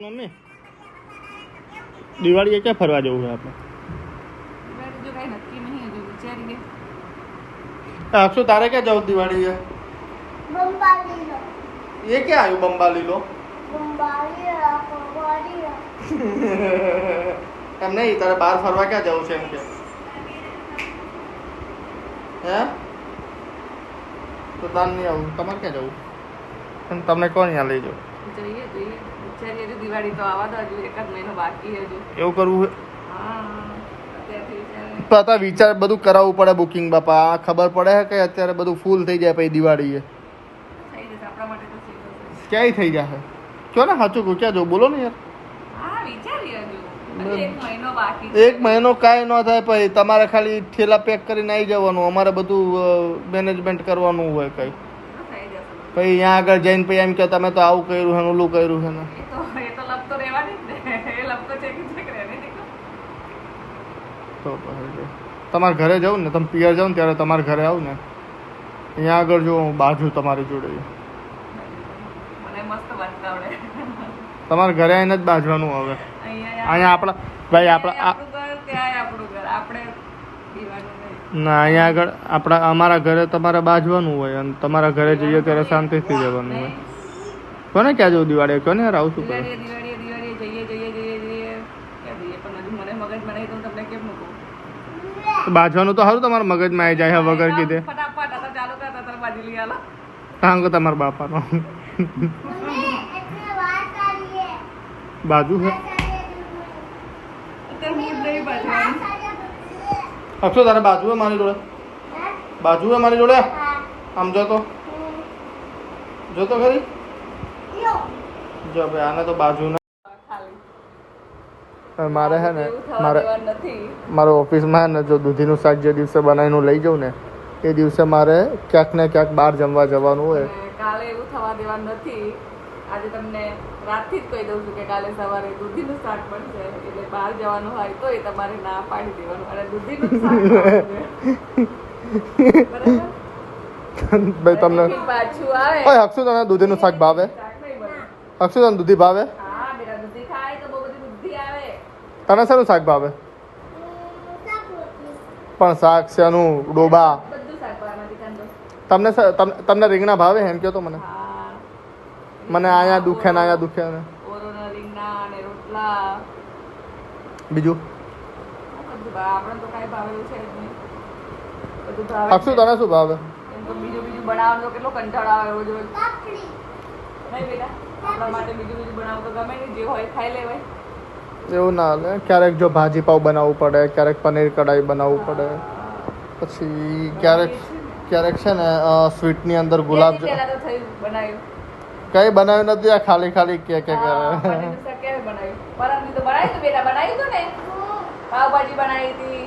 Mummy દિવાળીએ ક્યાં ફરવા જવું છે આપણે દિવાળી જો કાંઈ નક્કી નહીં હજુ વિચારીએ અક્ષુ તારે ક્યાં જવું દિવાળીએ બંબાલીનો એ ક્યાં આવ્યું બંબાલીલો બંબાલીનો બંબાલીનો એમ નહીં તારે બહાર ફરવા ક્યાં જવું છે એમ કે હે તો તાર નહીં આવું તમારે ક્યાં જવું એમ તમને કોણ અહીંયા લઈ જાઉં જોઈએ જોઈએ. વિચારીએ હજુ દિવાળી તો આવવા દો હજુ એકાદ મહિનો બાકી હજુ. એવું કરવું તો અત્યારે વિચાર બધું કરાવવું પડે બુકિંગ બાપા. આ ખબર પડે કે અત્યારે બધું ફૂલ થઈ જાય પછી દિવાળીએ ક્યાંય થઈ જશે કયો ને સાચું કહું ક્યાં જવું? બોલો ને યાર. એક મહિનો કાંઈ ન થાય પછી તમારે ખાલી ઠેલા પેક કરીને આવી જવાનું. અમારે બધું મેનેજમેન્ટ કરવાનું હોય કંઈ. પછી અહીંયા આગળ જઈને પછી એમ કે તમે તો આવું કર્યું છે ઓલું કર્યું છે ને. એ તો એ તો લપ તો રહેવાની જ ને. એ લપ તો છે કે છે કે રહેને દીકરો? તો પછી જો. ઘરે જાઉં ને તમે પિયર જાઉં ને ત્યારે તમારે ઘરે આવું ને. અહીંયા આગળ જો હું બાજુ તમારી જોડે. તમારે ઘરે આવીને જ બાજવાનું હવે. અહીંયા અહીંયા આપણા ભાઈ આપણા આ- આપણું ઘર ત્યાં આપણું ઘર આપણે પીવાનું નહીં ના અહીંયા આગળ આપણા અમારા ઘરે તમારે બાજવાનું હોય અને તમારા ઘરે જઈએ ત્યારે શાંતિથી જવાનું હોય. કોને ક્યાં જવું દિવાળી કોને યાર આવું મૂકું બાજવાનું તો સારું તમારા મગજમાં આવી જાય છે વગર કીધે. કામ આ તો ચાલુ કર તાર બાજુ લઈ આલો. ટાંગો તમારા બાપાનો. બાજુ છે અત્યારે મૂડ નહીં બાજવાનું અક્ષો તારે બાજુ મારી જોડે બાજુ હે મારી જોડે આમ જો તો. જો તો ખરી? જો ભાઈ આને તો બાજુ ના મારે હે ને મારે મારો ઓફિસમાં હે ને જો દૂધીનું શાક જે દિવસે બનાવીને લઈ જાઉં ને એ દિવસે મારે ક્યાંક ને ક્યાંક બહાર જમવા જવાનું હોય. કાલે એવું થવા દેવાનું નથી. આજે તમને રાતથી જ કહી દઉં છું કે કાલે સવારે દૂધીનું શાક બનશે એટલે બહાર જવાનું હોય તો એ તમારે ના પાડી દેવાનું. અને દૂધીનું શાક બરાબર? તમને ટિફિન પાછું આવે. ઓય અક્ષુ તને દૂધીનું શાક ભાવે? અક્ષુ તને દૂધી ભાવે? હા બેટા દૂધી ખાય તો બહુ બધી બુદ્ધિ આવે. તને શેનું શાક ભાવે? પણ શાક શેનું? ડોબા. તમને તમને રીંગણા ભાવે એમ કહો તો મને. હા મને અહીંયા દુખે ને અહીંયા દુખે ને. ઓરોના રીંગણા અને રોટલા. બીજું. આપણે તો કાઈ ભાવે એવું છે જ નહીં. બધું ભાવે અક્ષુ તને શું ભાવે? એમ તો બીજું બીજું બનાવવાનો કેટલો કંટાળો આવે રોજ રોજ. નહીં બેટા આપણા માટે બીજું બીજું બનાવવું તો ગમે નહીં. જે હોય ખાઈ લેવાય એવું ના હાલે. ક્યારેક જો ભાજી પાવ બનાવવું પડે ક્યારેક પનીર કઢાઈ બનાવવું પડે. પછી ક્યારેક ક્યારેક છે ને સ્વીટની અંદર ગુલાબ કઈ બનાવ્યું નથી આ ખાલી ખાલી કે કે કરે. બનાવ્યું તો બનાવ્યું હતું બેટા બનાવ્યું હતું ને? પાવભાજી બનાવી હતી.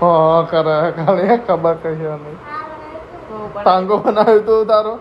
હા કરે ખાલી ખબર કઈ નહીં. ટાંગો બનાવ્યું તું તારો?